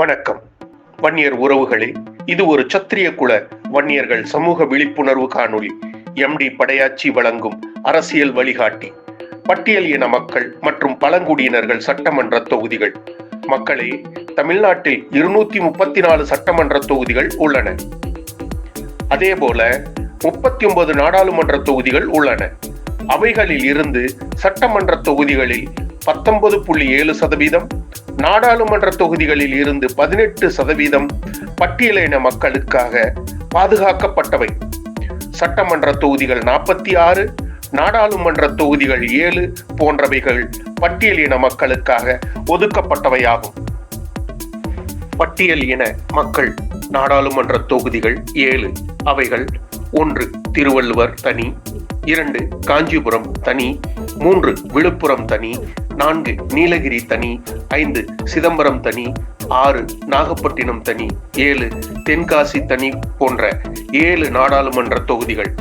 வணக்கம். வன்னியர் உறவுகளே இது ஒரு சத்திரிய குல வன்னியர்கள் சமூக விழிப்புணர்வு காணொளி. எம்டி படையாச்சி வழங்கும் அரசியல் வழிகாட்டி. பட்டியல் இன மக்கள் மற்றும் பழங்குடியினர்கள் சட்டமன்ற தொகுதிகள். மக்களே தமிழ்நாட்டில் இருநூத்தி முப்பத்தி நாலு சட்டமன்ற தொகுதிகள் உள்ளன. அதேபோல முப்பத்தி ஒன்பது நாடாளுமன்ற தொகுதிகள் உள்ளன. அவைகளில் இருந்து சட்டமன்ற தொகுதிகளில் பத்தொன்பது புள்ளி ஏழு சதவீதம் நாடாளுமன்ற தொகுதிகளில் இருந்து பதினெட்டு சதவீதம் பட்டியலின மக்களுக்காக பாதுகாக்கப்பட்டவை. சட்டமன்ற தொகுதிகள் நாற்பத்தி ஆறு நாடாளுமன்ற தொகுதிகள் ஏழு போன்றவைகள் பட்டியலின மக்களுக்காக ஒதுக்கப்பட்டவையாகும். பட்டியல் இன மக்கள் நாடாளுமன்ற தொகுதிகள் ஏழு அவைகள் ஒன்று திருவள்ளுவர் தனி இரண்டு காஞ்சிபுரம் தனி மூன்று விழுப்புரம் தனி நான்கு நீலகிரி தனி ஐந்து சிதம்பரம் தனி ஆறு நாகப்பட்டினம் தனி ஏழு தென்காசி தனி போன்ற ஏழு நாடாளுமன்ற தொகுதிகள்.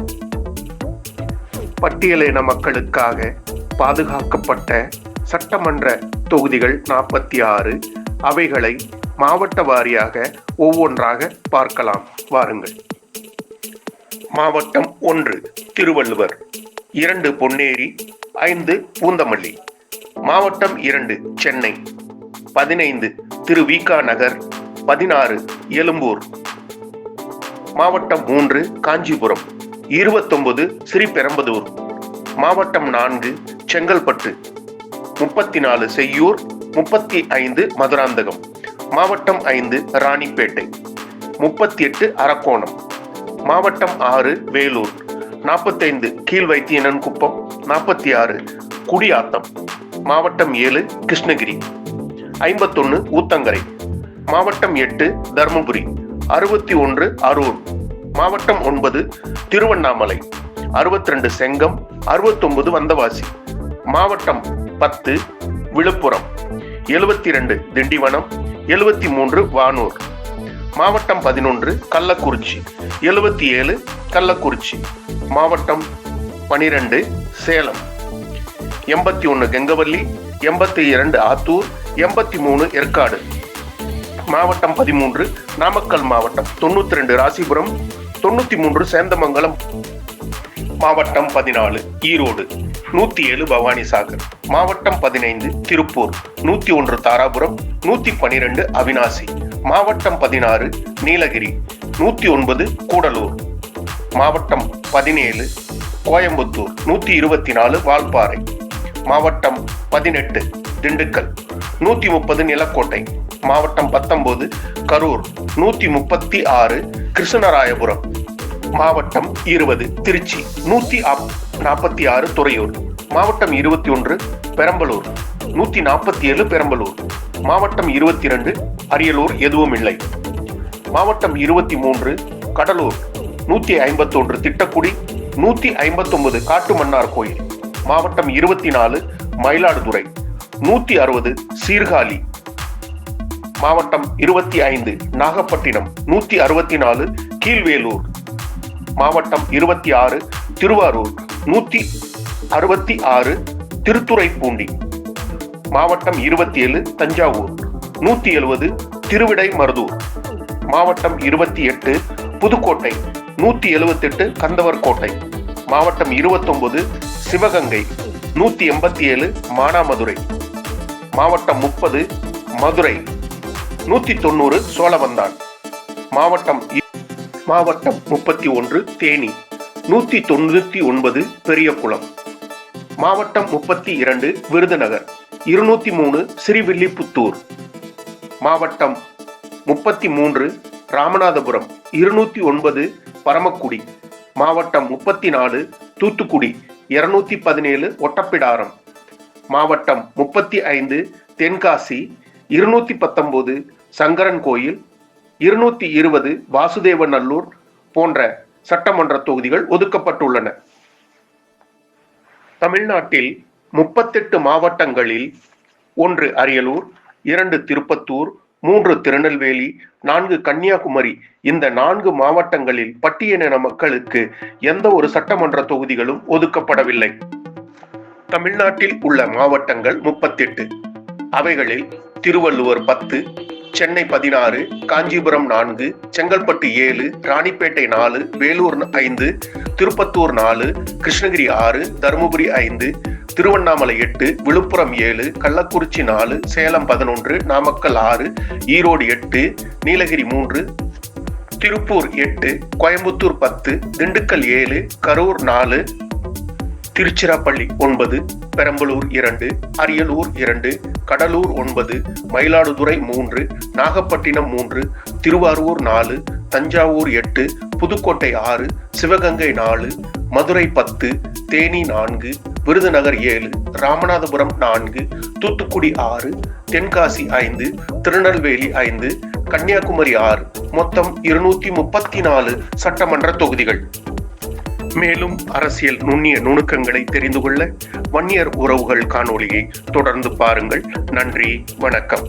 பட்டியலின மக்களுக்காக பாதுகாக்கப்பட்ட சட்டமன்ற தொகுதிகள் நாற்பத்தி ஆறு. அவைகளை மாவட்ட வாரியாக ஒவ்வொன்றாக பார்க்கலாம். வாருங்கள். மாவட்டம் ஒன்று திருவள்ளுவர். இரண்டு பொன்னேரி ஐந்து பூந்தமல்லி. மாவட்டம் இரண்டு சென்னை. பதினைந்து திரு விகா நகர். பதினாறு எழும்பூர். மாவட்டம் மூன்று காஞ்சிபுரம். இருபத்தொன்பது ஸ்ரீபெரம்பதூர் மாவட்டம் நான்கு செங்கல்பட்டு. முப்பத்தி நாலு செய்யூர். முப்பத்தி ஐந்து மதுராந்தகம். மாவட்டம் ஐந்து ராணிப்பேட்டை. முப்பத்தி எட்டு அரக்கோணம். மாவட்டம் ஆறு வேலூர். நாற்பத்தைந்து கீழ் வைத்தியனன் குப்பம் நாற்பத்தி ஆறு குடியாத்தம். மாவட்டம் ஏழு கிருஷ்ணகிரி. ஐம்பத்தொன்னு ஊத்தங்கரை. மாவட்டம் எட்டு தருமபுரி. அறுபத்தி ஒன்று அரூர். மாவட்டம் ஒன்பது திருவண்ணாமலை. அறுபத்தி ரெண்டு செங்கம். அறுபத்தொன்பது வந்தவாசி. மாவட்டம் பத்து விழுப்புரம். எழுபத்தி ரெண்டு திண்டிவனம். எழுபத்தி மூன்று வானூர். மாவட்டம் பதினொன்று கள்ளக்குறிச்சி. எழுபத்தி ஏழு கள்ளக்குறிச்சி. மாவட்டம் பனிரெண்டு சேலம். எண்பத்தி ஒன்று கெங்கவல்லி எண்பத்தி இரண்டு ஆத்தூர் எண்பத்தி மூணு ஏற்காடு. மாவட்டம் பதிமூன்று நாமக்கல் மாவட்டம் தொண்ணூத்தி ரெண்டு ராசிபுரம் தொண்ணூத்தி மூன்று சேந்தமங்கலம். மாவட்டம் பதினாலு ஈரோடு நூத்தி ஏழு பவானி சாகர் மாவட்டம் பதினைந்து திருப்பூர் நூத்தி ஒன்று தாராபுரம் நூத்தி பனிரெண்டு அவினாசி. மாவட்டம் பதினாறு நீலகிரி. நூத்தி ஒன்பது கூடலூர். மாவட்டம் பதினேழு கோயம்புத்தூர். நூத்தி இருபத்தி நாலு வால்பாறை. மாவட்டம் பதினெட்டு திண்டுக்கல். நூத்தி முப்பது நிலக்கோட்டை. மாவட்டம் பத்தொன்பது கரூர். நூத்தி முப்பத்தி ஆறு கிருஷ்ணராயபுரம். மாவட்டம் இருபது திருச்சி. நூத்தி நாற்பத்தி ஆறு துறையூர். மாவட்டம் இருபத்தி ஒன்று பெரம்பலூர். நூத்தி நாற்பத்தி ஏழு பெரம்பலூர். மாவட்டம் இருபத்தி ரெண்டு அரியலூர் எதுவும் இல்லை. மாவட்டம் இருபத்தி மூன்று கடலூர் நூத்தி ஐம்பத்தி ஒன்று திட்டக்குடி நூத்தி ஐம்பத்தொன்பது காட்டுமன்னார் கோயில். மாவட்டம் இருபத்தி நாலு மயிலாடுதுறை நூத்தி அறுபது சீர்காழி. மாவட்டம் இருபத்தி ஐந்து நாகப்பட்டினம் நூத்தி அறுபத்தி நாலு கீழ்வேலூர். மாவட்டம் இருபத்தி ஆறு திருவாரூர் நூத்தி அறுபத்தி ஆறு திருத்துறைப்பூண்டி. மாவட்டம் இருபத்தி ஏழு தஞ்சாவூர். நூத்தி எழுபது திருவிடை மருதூர். மாவட்டம் இருபத்தி எட்டு புதுக்கோட்டை. நூத்தி எழுபத்தி எட்டு கந்தவர்கோட்டை மாவட்டம் இருபத்தொன்பது சிவகங்கை. நூத்தி எண்பத்தி ஏழு மானாமதுரை. மாவட்டம் முப்பது மதுரை. நூத்தி தொண்ணூறு சோழவந்தான். மாவட்டம் மாவட்டம் முப்பத்தி ஒன்று தேனி. நூத்தி தொண்ணூத்தி ஒன்பது பெரியகுளம். மாவட்டம் முப்பத்தி இரண்டு விருதுநகர். இருநூத்தி மூணு ஸ்ரீவில்லிபுத்தூர் மாவட்டம் முப்பத்தி மூன்று ராமநாதபுரம் இருநூத்தி ஒன்பது பரமக்குடி. மாவட்டம் முப்பத்தி நாலு தூத்துக்குடி இருநூத்தி பதினேழு ஒட்டப்பிடாரம். மாவட்டம் முப்பத்தி ஐந்து தென்காசி இருநூத்தி பத்தொன்பது சங்கரன் கோயில் இருநூத்தி இருபது வாசுதேவநல்லூர் போன்ற சட்டமன்ற தொகுதிகள் ஒதுக்கப்பட்டுள்ளன. தமிழ்நாட்டில் முப்பத்தெட்டு மாவட்டங்களில் ஒன்று அரியலூர் இரண்டு திருப்பத்தூர் மூன்று திருநெல்வேலி நான்கு கன்னியாகுமரி இந்த நான்கு மாவட்டங்களில் பட்டியலின மக்களுக்கு எந்த ஒரு சட்டமன்ற தொகுதிகளும் ஒதுக்கப்படவில்லை. தமிழ்நாட்டில் உள்ள மாவட்டங்கள் முப்பத்தெட்டு. அவைகளில் திருவள்ளுவர் பத்து சென்னை பதினாறு காஞ்சிபுரம் நான்கு செங்கல்பட்டு ஏழு ராணிப்பேட்டை நாலு வேலூர் ஐந்து திருப்பத்தூர் நாலு கிருஷ்ணகிரி ஆறு தருமபுரி ஐந்து திருவண்ணாமலை எட்டு விழுப்புரம் ஏழு கள்ளக்குறிச்சி நாலு சேலம் பதினொன்று நாமக்கல் ஆறு ஈரோடு எட்டு நீலகிரி மூன்று திருப்பூர் எட்டு கோயம்புத்தூர் பத்து திண்டுக்கல் ஏழு கரூர் நாலு திருச்சிராப்பள்ளி ஒன்பது பெரம்பலூர் இரண்டு அரியலூர் இரண்டு கடலூர் ஒன்பது மயிலாடுதுறை மூன்று நாகப்பட்டினம் மூன்று திருவாரூர் நாலு தஞ்சாவூர் எட்டு புதுக்கோட்டை ஆறு சிவகங்கை நாலு மதுரை பத்து தேனி நான்கு விருதுநகர் ஏழு ராமநாதபுரம் நான்கு தூத்துக்குடி ஆறு தென்காசி ஐந்து திருநெல்வேலி ஐந்து கன்னியாகுமரி ஆறு. மொத்தம் இருநூத்தி முப்பத்தி நாலு சட்டமன்ற தொகுதிகள். மேலும் அரசியல் நுண்ணிய நுணுக்கங்களை தெரிந்து கொள்ள வன்னியர் உறவுகள் காணொளியை தொடர்ந்து பாருங்கள். நன்றி வணக்கம்.